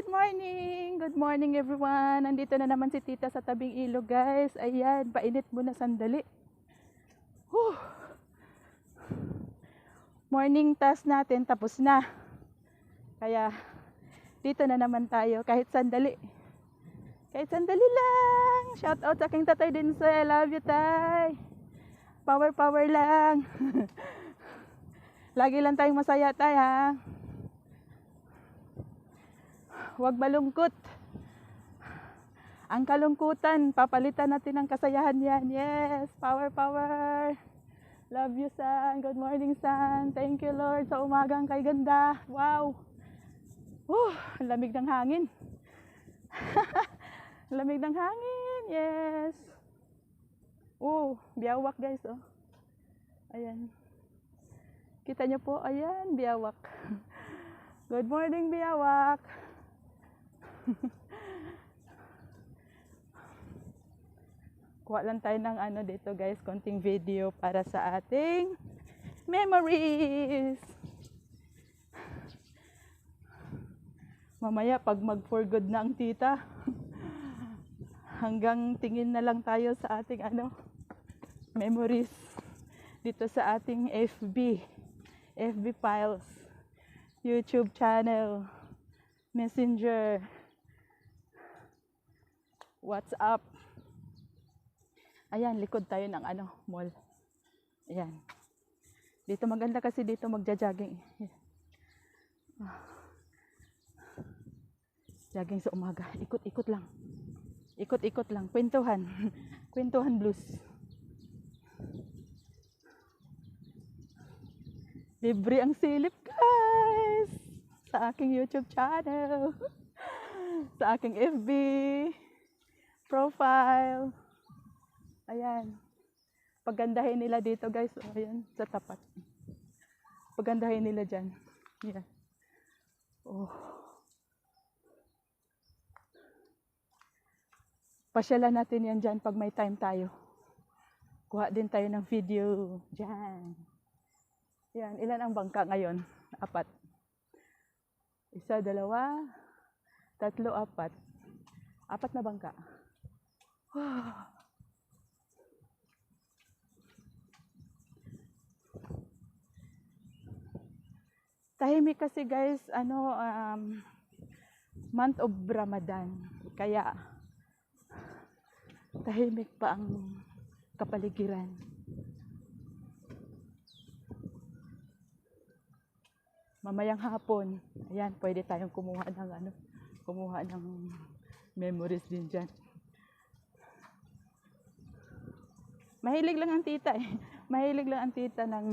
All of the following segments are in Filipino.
Good morning! Good morning everyone! Nandito na naman si tita sa tabing ilog guys. Ayan, painit muna sandali. Whew. Morning task natin tapos na. Kaya dito na naman tayo kahit sandali. Kahit sandali lang. Shout out sa aking tatay din sa I love you tay. Power power lang. Lagi lang tayong masaya tay ha. Huwag malungkot. Ang kalungkutan, papalitan natin ng kasayahan yan. Yes, power, power. Love you, son. Good morning, son. Thank you, Lord, sa umagang kay ganda. Wow. Ang lamig ng hangin. Ang lamig ng hangin. Yes. Oh, biyawak, guys, oh. Ayan. Kita niyo po, ayan, biyawak. Good morning, biyawak. Kuha lang tayo ng ano dito guys, konting video para sa ating memories. Mamaya pag mag for good na ang tita, hanggang tingin na lang tayo sa ating ano, memories dito sa ating FB, FB files, YouTube channel, Messenger, WhatsApp. Ayan, likod tayo ng ano, mall. Ayan. Dito maganda kasi dito magja-jogging. Jogging sa umaga. Ikot-ikot lang. Ikot-ikot lang. Kwentuhan. Kwentuhan blues. Libre ang silip, guys! Sa aking YouTube channel. Sa aking FB profile. Ayan. Pagandahin nila dito, guys. O, ayan, sa tapat. Pagandahin nila dyan. Ayan. Oh. Pasyalan natin yan dyan pag may time tayo. Kuha din tayo ng video dyan. Yan, ilan ang bangka ngayon? Apat. Isa, dalawa, tatlo, apat. Apat na bangka. Tahimik kasi guys, ano, um, month of Ramadan. Kaya, tahimik pa ang kapaligiran. Mamayang hapon, ayan, pwede tayong kumuha ng ano, kumuha ng memories din dyan. Mahilig lang ang tita eh. Mahilig lang ang tita ng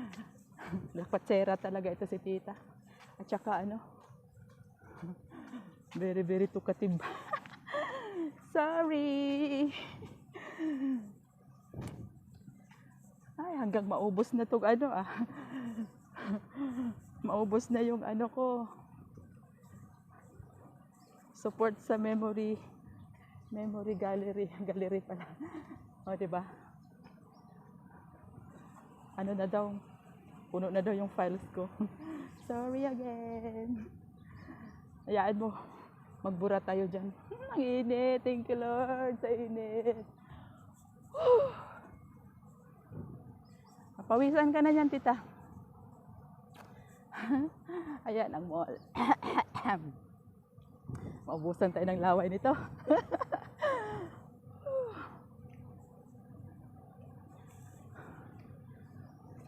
lakwatsera talaga ito si tita. At saka ano, very very tukative. Sorry. Ay, hanggang maubos na tong ano ah. maubos na yung ano ko. Support sa memory memory gallery, gallery pala. O, di ba? Ano na daw? Puno na daw yung files ko. Sorry again. Hayaan mo. Magbura tayo dyan. Ang init. Thank you, Lord, sa init. Pawisan ka na dyan, tita. Ayan ang mall. Maubusan tayo ng laway nito.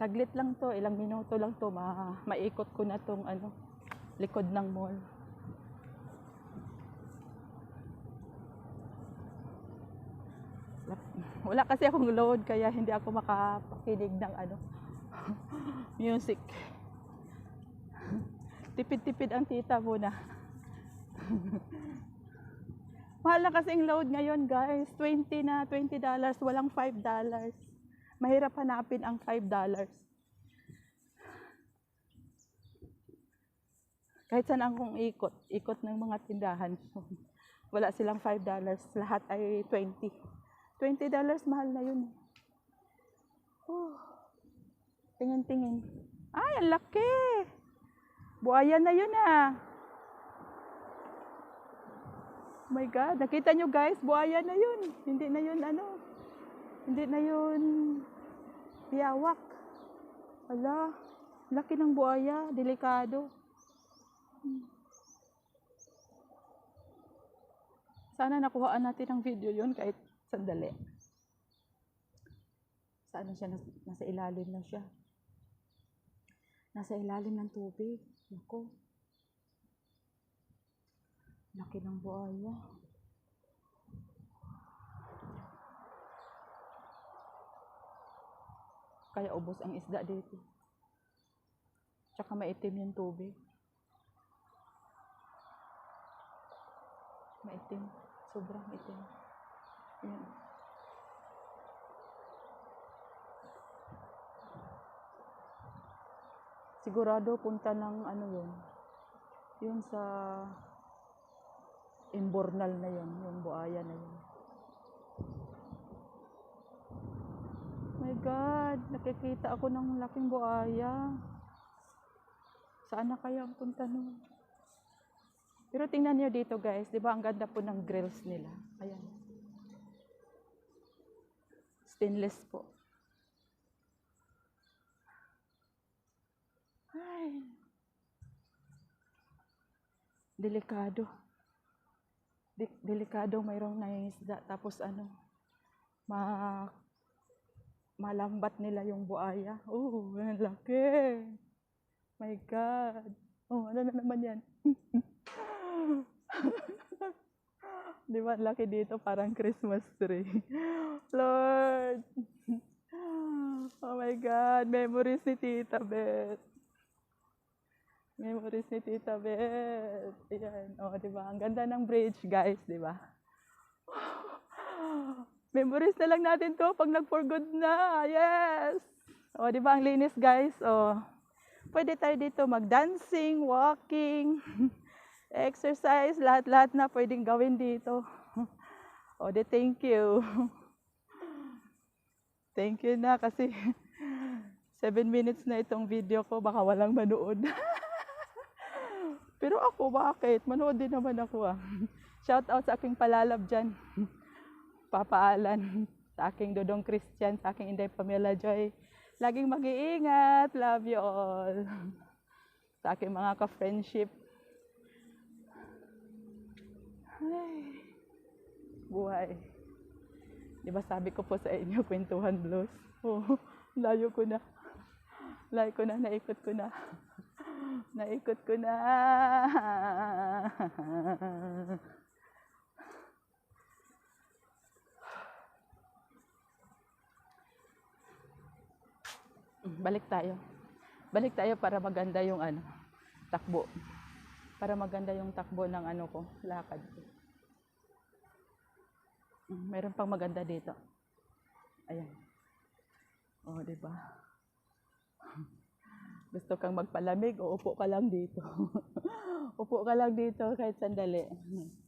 Saglit lang to, ilang minuto lang to, ma maikot ko na tong ano, likod ng mall. Wala- kasi akong load kaya hindi ako makapakinig ng ano music. Tipid-tipid ang tita muna. Mahal na kasi ang load ngayon guys. 20 na, 20 dollars. Walang 5 dollars. Mahirap hanapin ang 5 dollars. Kahit saan akong ikot, ikot ng mga tindahan. Wala silang 5 dollars. Lahat ay 20. 20 dollars, mahal na yun. Oh. Tingin-tingin. Ay, ang laki! Buhaya na yun ah. my God, nakita nyo guys, buhaya na yun. Hindi na yun ano, hindi na yun biyawak. Ala, laki ng buhaya, delikado. Sana nakuhaan natin ang video yun kahit sandali. Sana siya, nas- nasa ilalim na siya. Nasa ilalim ng tubig. Nako. Laki ng buhaya. Kaya ubos ang isda dito. Tsaka maitim yung tubig. Maitim. Sobrang itim. Yan. Sigurado punta ng ano yun. Yun sa Imbornal na yun. Yung buaya na yun. My God, nakikita ako ng laking buaya. Saan na kaya ang punta nun? Pero tingnan niyo dito guys, di ba ang ganda po ng grills nila. Ayan. Stainless po. Ay. Delikado. Di- delikado mayroong nangingisda. Tapos ano, ma malambat nila yung buaya. Oh, ang laki. My God. Oh, ano na naman yan? Di ba, laki dito, parang Christmas tree. Lord! Oh my God, memories ni Tita Beth. Memories ni Tita Beth. Ayan, oh, di ba? Ang ganda ng bridge, guys, di ba? Memories na lang natin to pag nag-for good na. Yes! O, di ba ang linis, guys? O, pwede tayo dito mag-dancing, walking, exercise, lahat-lahat na pwedeng gawin dito. O, di thank you. Thank you na kasi 7 minutes na itong video ko, baka walang manood. Pero ako, bakit? Manood din naman ako ah. Shout out sa aking palalab dyan. Papaalan. Sa aking Dodong Christian, sa aking Inday Pamela Joy. Laging mag-iingat. Love you all. Sa aking mga ka-friendship. Ay, buhay. Di ba sabi ko po sa inyo, kwentuhan blues. Oh, layo ko na. Layo ko na, naikot ko na. Naikot ko na. Balik tayo. Balik tayo para maganda yung ano, takbo. Para maganda yung takbo ng ano ko, lakad ko. Mm, Meron pang maganda dito. Ayan. Oh, di ba? Gusto kang magpalamig o upo ka lang dito. upo ka lang dito kahit sandali.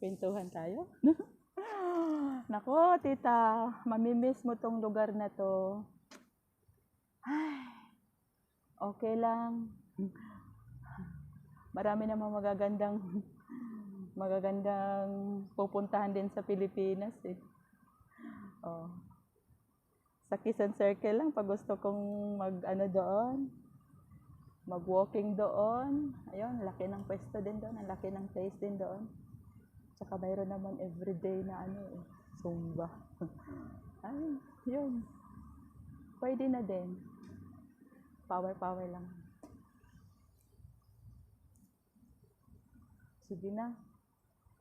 Pintuhan tayo. Nako, tita, mamimiss mo tong lugar na to. Ay, okay lang. Marami namang magagandang magagandang pupuntahan din sa Pilipinas eh. Oh. Sa Kisan Circle lang pag gusto kong mag ano doon, mag-walking doon. Ayun, laki ng pwesto din doon, ang laki ng place din doon. Tsaka mayroon naman everyday na ano eh, Zumba. Ay, yun. Pwede na din. Power-power lang. Sige na.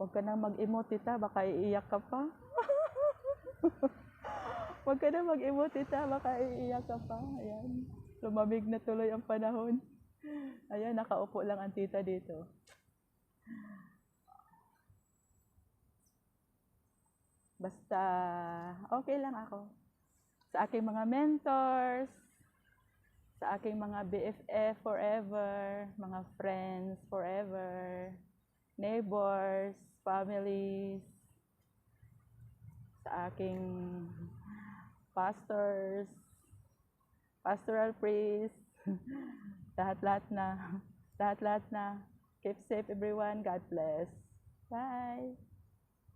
Huwag ka na mag-emote, tita. Baka iiyak ka pa. Huwag ka na mag-emote, tita. Baka iiyak ka pa. Ayan. Lumamig na tuloy ang panahon. Ayan, nakaupo lang ang tita dito. Basta, okay lang ako. Sa aking mga mentors, sa aking mga BFF forever, mga friends forever, neighbors, families, sa aking pastors, pastoral priests, lahat-lahat na, lahat-lahat na. Keep safe everyone. God bless. Bye.